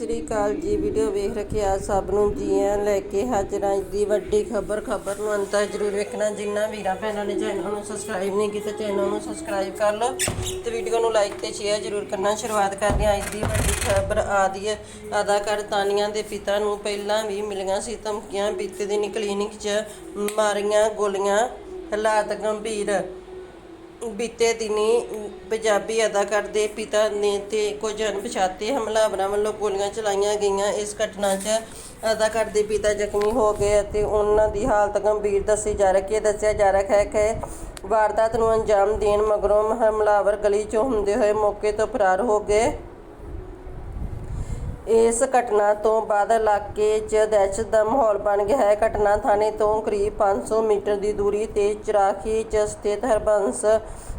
ਸ੍ਰੀ ਅਕਾਲ ਜੀ। ਵੀਡੀਓ ਵੇਖ ਰੱਖਿਆ ਸਭ ਨੂੰ ਜੀ ਆਇਆਂ ਲੈ ਕੇ ਹਾਜ਼ਰ ਹਾਂ ਦੀ ਵੱਡੀ ਖਬਰ ਖਬਰ ਨੂੰ ਅੰਤ ਤੱਕ ਜਰੂਰ ਵੇਖਣਾ। ਜਿੰਨਾ ਵੀਰਾਂ ਭੈਣਾਂ ਨੇ ਚੈਨਲ ਨੂੰ ਸਬਸਕ੍ਰਾਈਬ ਨਹੀਂ ਕੀਤਾ, ਚੈਨਲ ਨੂੰ ਸਬਸਕ੍ਰਾਈਬ ਕਰ ਲਓ ਤੇ ਵੀਡੀਓ ਨੂੰ ਲਾਈਕ ਤੇ ਸ਼ੇਅਰ ਜਰੂਰ ਕਰਨਾ। ਸ਼ੁਰੂਆਤ ਕਰਦੇ ਹਾਂ ਅੱਜ ਦੀ ਵੱਡੀ ਖਬਰ ਆਦੀ ਹੈ ਅਦਾਕਾਰ ਤਾਨੀਆਂ ਦੇ ਪਿਤਾ ਨੂੰ ਪਹਿਲਾਂ ਵੀ ਮਿਲੀਆਂ ਸੀ ਧਮਕੀਆਂ। ਬੀਤੇ ਦਿਨ ਕਲੀਨਿਕ 'ਚ ਮਾਰੀਆਂ ਗੋਲੀਆਂ। ਹਾਲਾਤ ਗੰਭੀਰ ਬੀਤੇ ਦਿਨੀ ਪੰਜਾਬੀ ਅਦਾਕਾਰ ਦੇ ਪਿਤਾ ਨੇ ਤੇ ਕੁਝ ਅਣਪਛਾਤੇ ਹਮਲਾਵਰਾਂ ਵੱਲੋਂ ਗੋਲੀਆਂ ਚਲਾਈਆਂ ਗਈਆਂ। ਇਸ ਘਟਨਾ 'ਚ ਅਦਾਕਾਰ ਦੇ ਪਿਤਾ ਜ਼ਖਮੀ ਹੋ ਗਏ ਅਤੇ ਉਹਨਾਂ ਦੀ ਹਾਲਤ ਗੰਭੀਰ ਦੱਸੀ ਜਾ ਰਹੀ ਹੈ। ਦੱਸਿਆ ਜਾ ਰਿਹਾ ਹੈ ਕਿ ਵਾਰਦਾਤ ਨੂੰ ਅੰਜਾਮ ਦੇਣ ਮਗਰੋਂ ਹਮਲਾਵਰ ਗਲੀ 'ਚੋਂ ਹੁੰਦੇ ਹੋਏ ਮੌਕੇ ਤੋਂ ਫਰਾਰ ਹੋ ਗਏ। ਇਸ ਘਟਨਾ ਤੋਂ ਬਾਅਦ ਇਲਾਕੇ 'ਚ ਦਹਿਸ਼ਤ ਦਾ ਮਾਹੌਲ ਬਣ ਗਿਆ ਹੈ। ਘਟਨਾ ਥਾਣੇ ਤੋਂ ਕਰੀਬ 500 ਮੀਟਰ ਦੀ ਦੂਰੀ ਤੇ ਚਰਾਖੀ 'ਚ ਸਥਿਤ ਹਰਬੰਸ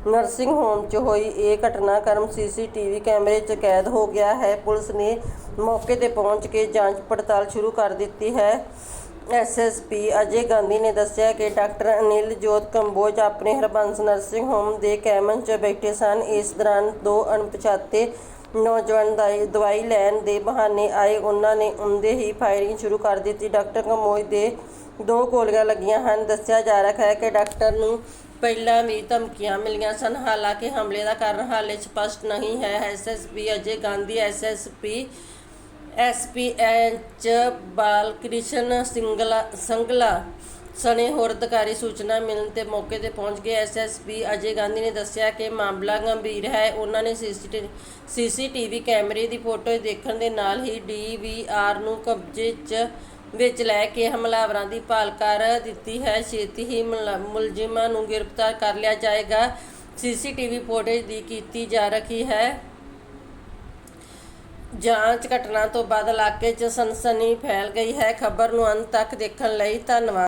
ਨਰਸਿੰਗ ਹੋਮ 'ਚ ਹੋਈ ਇਹ ਘਟਨਾਕ੍ਰਮ ਸੀਸੀਟੀਵੀ ਕੈਮਰੇ 'ਚ ਕੈਦ ਹੋ ਗਿਆ ਹੈ। ਪੁਲਿਸ ਨੇ ਮੌਕੇ ਤੇ ਪਹੁੰਚ ਕੇ ਜਾਂਚ ਪੜਤਾਲ ਸ਼ੁਰੂ ਕਰ ਦਿੱਤੀ ਹੈ। ਐਸਐਸਪੀ ਅਜੇ ਗਾਂਧੀ ਨੇ ਦੱਸਿਆ ਕਿ ਡਾਕਟਰ ਅਨਿਲ ਜੋਤ ਕੰਬੋਜ ਆਪਣੇ ਹਰਬੰਸ ਨਰਸਿੰਗ ਹੋਮ ਦੇ ਕੈਮਨ 'ਚ ਬੈਠੇ ਸਨ। ਇਸ ਦੌਰਾਨ ਦੋ ਅਣਪਛਾਤੇ ਨੌਜਵਾਨ ਦਾ- ਦਵਾਈ ਲੈਣ ਦੇ ਬਹਾਨੇ ਆਏ। ਉਹਨਾਂ ਨੇ ਹੁੰਦੇ ਹੀ ਫਾਇਰਿੰਗ ਸ਼ੁਰੂ ਕਰ ਦਿੱਤੀ। ਡਾਕਟਰ ਕਮੋਜ ਦੇ ਦੋ ਗੋਲੀਆਂ ਲੱਗੀਆਂ ਹਨ। ਦੱਸਿਆ ਜਾ ਰਿਹਾ ਹੈ ਕਿ ਡਾਕਟਰ ਨੂੰ ਪਹਿਲਾਂ ਵੀ ਧਮਕੀਆਂ ਮਿਲੀਆਂ ਸਨ। ਹਾਲਾਂਕਿ ਹਮਲੇ ਦਾ ਕਾਰਨ ਹਾਲੇ ਸਪਸ਼ਟ ਨਹੀਂ ਹੈ। SSP Ajay Gandhi SSP SPH Balkrishan Singla Sangla ਸਣੇ ਹੋਰ ਅਧਿਕਾਰੀ ਸੂਚਨਾ ਮਿਲਣ ਤੇ ਮੌਕੇ ਤੇ ਪਹੁੰਚ ਗਏ। ਐਸਐਸਪੀ ਅਜੇ ਗਾਂਧੀ ਨੇ ਦੱਸਿਆ ਕਿ ਮਾਮਲਾ ਗੰਭੀਰ ਹੈ। ਉਹਨਾਂ ਨੇ ਸੀਸੀਟੀਵੀ ਕੈਮਰੇ ਦੀ ਫੋਟੋ ਦੇਖਣ ਦੇ ਨਾਲ ਹੀ ਡੀਵੀਆਰ ਨੂੰ ਕਬਜ਼ੇ 'ਚ ਵਿੱਚ ਲੈ ਕੇ ਹਮਲਾਵਰਾਂ ਦੀ ਭਾਲ ਕਰ ਦਿੱਤੀ ਹੈ। ਛੇਤੀ ਹੀ ਮੁਲ- ਮੁਲਜ਼ਮਾਂ ਨੂੰ ਗ੍ਰਿਫਤਾਰ ਕਰ ਲਿਆ ਜਾਏਗਾ। ਸੀਸੀਟੀਵੀ ਫੁਟੇਜ ਦੀ ਕੀਤੀ ਜਾ ਰਹੀ ਹੈ। ਜਾਂਚ ਘਟਨਾ ਤੋਂ ਬਾਅਦ ਇਲਾਕੇ 'ਚ ਸਨਸਨੀ ਫੈਲ ਗਈ ਹੈ। ਖਬਰ ਨੂੰ ਅੰਤ ਤੱਕ ਦੇਖਣ ਲਈ ਧੰਨਵਾਦ।